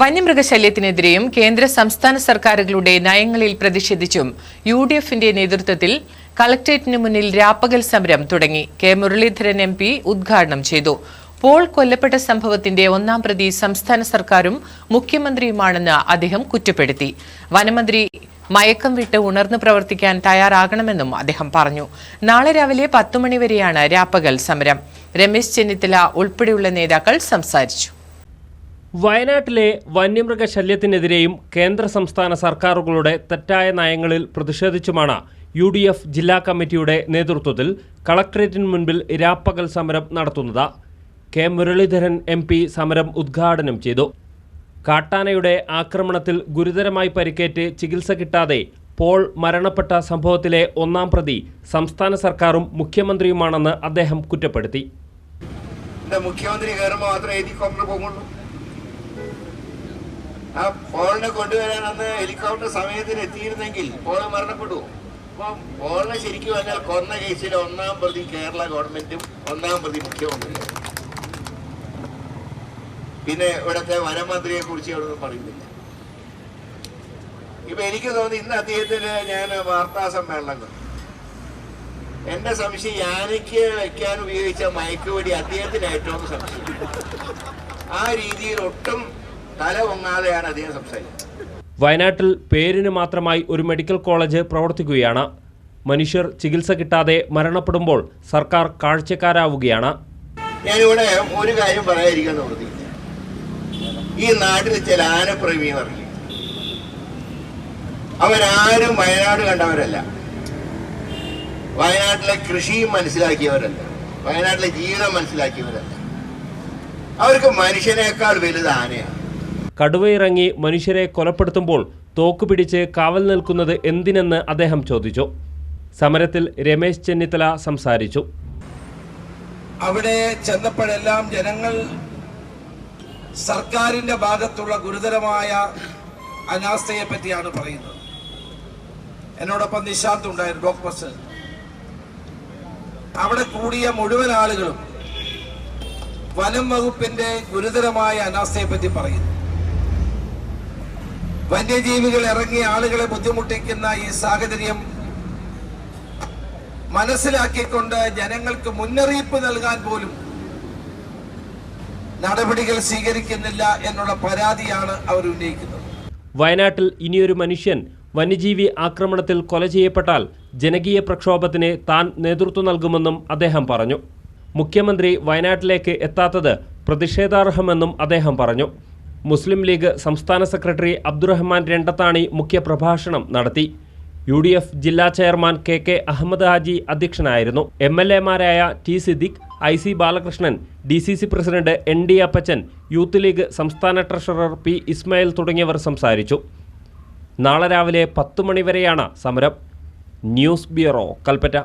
വന്യമൃഗശല്യത്തിനെതിരെയും കേന്ദ്ര സംസ്ഥാന സർക്കാരുകളുടെ നയങ്ങളിൽ പ്രതിഷേധിച്ചും യു ഡി എഫിന്റെ നേതൃത്വത്തിൽ കളക്ടറേറ്റിന് മുന്നിൽ രാപ്പകൽ സമരം തുടങ്ങി. കെ. മുരളീധരൻ എം പി ഉദ്ഘാടനം ചെയ്തു. പോൾ കൊല്ലപ്പെട്ട സംഭവത്തിന്റെ ഒന്നാം പ്രതി സംസ്ഥാന സർക്കാരും മുഖ്യമന്ത്രിയുമാണെന്ന് അദ്ദേഹം കുറ്റപ്പെടുത്തി. വനമന്ത്രി മയക്കം വിട്ട് ഉണർന്നു പ്രവർത്തിക്കാൻ തയ്യാറാകണമെന്നും അദ്ദേഹം പറഞ്ഞു. നാളെ രാവിലെ പത്തുമണിവരെയാണ് രാപ്പകൽ സമരം. രമേശ് ചെന്നിത്തല ഉൾപ്പെടെയുള്ള നേതാക്കൾ സംസാരിച്ചു. വയനാട്ടിലെ വന്യമൃഗശല്യത്തിനെതിരെയും കേന്ദ്ര സംസ്ഥാന സർക്കാരുകളുടെ തെറ്റായ നയങ്ങളിൽ പ്രതിഷേധിച്ചുമാണ് യു ഡി എഫ് ജില്ലാ കമ്മിറ്റിയുടെ നേതൃത്വത്തിൽ കളക്ട്രേറ്റിന് മുൻപിൽ രാപ്പകൽ സമരം നടത്തുന്നത്. കെ. മുരളീധരൻ എം പി സമരം ഉദ്ഘാടനം ചെയ്തു. കാട്ടാനയുടെ ആക്രമണത്തിൽ ഗുരുതരമായി പരിക്കേറ്റ് ചികിത്സ കിട്ടാതെ പോൾ മരണപ്പെട്ട സംഭവത്തിലെ ഒന്നാം പ്രതി സംസ്ഥാന സർക്കാരും മുഖ്യമന്ത്രിയുമാണെന്ന് അദ്ദേഹം കുറ്റപ്പെടുത്തി. മുഖ്യമന്ത്രി കയറുമ്പോൾ മാത്രമേ ആ പോളിനെ കൊണ്ടുവരാൻ അന്ന് ഹെലികോപ്റ്റർ സമയത്തിന് എത്തിയിരുന്നെങ്കിൽ പോൾ മരണപ്പെടുവോ അപ്പൊ പോളിനെ ശരിക്കും പറഞ്ഞാൽ കൊന്ന കേസിൽ ഒന്നാം പ്രതി കേരള ഗവൺമെന്റും ഒന്നാം പ്രതി മുഖ്യമന്ത്രിയും. പിന്നെ ഇവിടുത്തെ വനമന്ത്രിയെ കുറിച്ച് ഇവിടെ ഒന്നും പറയുന്നില്ല. ഇപ്പൊ എനിക്ക് തോന്നി ഇന്ന് അദ്ദേഹത്തിന് ഞാൻ വാർത്താ സമ്മേളനം എന്റെ സംശയം യാനയ്ക്ക് വെക്കാൻ ഉപയോഗിച്ച മയക്കുവെടി അദ്ദേഹത്തിന് ഏറ്റവും സംശയം. ആ രീതിയിൽ ഒട്ടും തല അദ്ദേഹം വയനാട്ടിൽ പേരിന് മാത്രമായി ഒരു മെഡിക്കൽ കോളേജ് പ്രവർത്തിക്കുകയാണ്. മനുഷ്യർ ചികിത്സ കിട്ടാതെ മരണപ്പെടുമ്പോൾ സർക്കാർ കാഴ്ചക്കാരാവുകയാണ്. ഞാനിവിടെ ഒരു കാര്യം പറയാതിരിക്കാൻ നിവൃത്തിയില്ല ഈ നാട്ടിൽ ചില ആനപ്രേമികൾ ഇറങ്ങി അവരാരും വയനാട് കണ്ടവരല്ല. വയനാട്ടിലെ കൃഷിയും മനസ്സിലാക്കിയവരല്ല. വയനാട്ടിലെ ജീവിതം മനസ്സിലാക്കിയവരല്ല. അവർക്ക് മനുഷ്യനേക്കാൾ വലുത് ആനയാണ്. കടുവയിറങ്ങി മനുഷ്യരെ കൊലപ്പെടുത്തുമ്പോൾ തോക്ക് പിടിച്ച് കാവൽ നിൽക്കുന്നത് എന്തിനെന്ന് അദ്ദേഹം ചോദിച്ചു. സമരത്തിൽ രമേശ് ചെന്നിത്തല സംസാരിച്ചു. അവിടെ ചെന്നപ്പോഴെല്ലാം ജനങ്ങൾ സർക്കാരിന്റെ ഭാഗത്തുള്ള ഗുരുതരമായ അനാസ്ഥയെ പറ്റിയാണ് പറയുന്നത്. എന്നോടൊപ്പം നിശാന്ത് ഉണ്ടായിരുന്നു ഡോക്ടർ അവിടെ കൂടിയ മുഴുവൻ ആളുകളും വനം വകുപ്പിന്റെ ഗുരുതരമായ അനാസ്ഥയെ പറ്റി പറയുന്നു. വന്യജീവികൾ ഇറങ്ങി ആളുകളെ ബുദ്ധിമുട്ടിക്കുന്ന ഈ സാഹചര്യം മനസ്സിലാക്കിക്കൊണ്ട് ജനങ്ങൾക്ക് മുന്നറിയിപ്പ് നൽകാൻ പോലും നടപടികൾ സ്വീകരിക്കുന്നില്ല എന്നുള്ള പരാതിയാണ് അവർ ഉന്നയിക്കുന്നത്. വയനാട്ടിൽ ഇനിയൊരു മനുഷ്യൻ വന്യജീവി ആക്രമണത്തിൽ കൊല ചെയ്യപ്പെട്ടാൽ ജനകീയ പ്രക്ഷോഭത്തിന് താൻ നേതൃത്വം നൽകുമെന്നും അദ്ദേഹം പറഞ്ഞു. മുഖ്യമന്ത്രി വയനാട്ടിലേക്ക് എത്താത്തത് പ്രതിഷേധാർഹമെന്നും അദ്ദേഹം പറഞ്ഞു. മുസ്ലിം ലീഗ് സംസ്ഥാന സെക്രട്ടറി അബ്ദുറഹ്മാൻ രണ്ടത്താണി മുഖ്യപ്രഭാഷണം നടത്തി. യു ഡി എഫ് ജില്ലാ chairman K K Ahammed Haji അധ്യക്ഷനായിരുന്നു. M L എമാരായ T Siddique I C Balakrishnan D C C president N D Appachan youth league സംസ്ഥാന ട്രഷറർ പി ഇസ്മായിൽ തുടങ്ങിയവർ സംസാരിച്ചു. നാളെ രാവിലെ പത്ത് മണിവരെയാണ് സമരം. News bureau Kalpetta.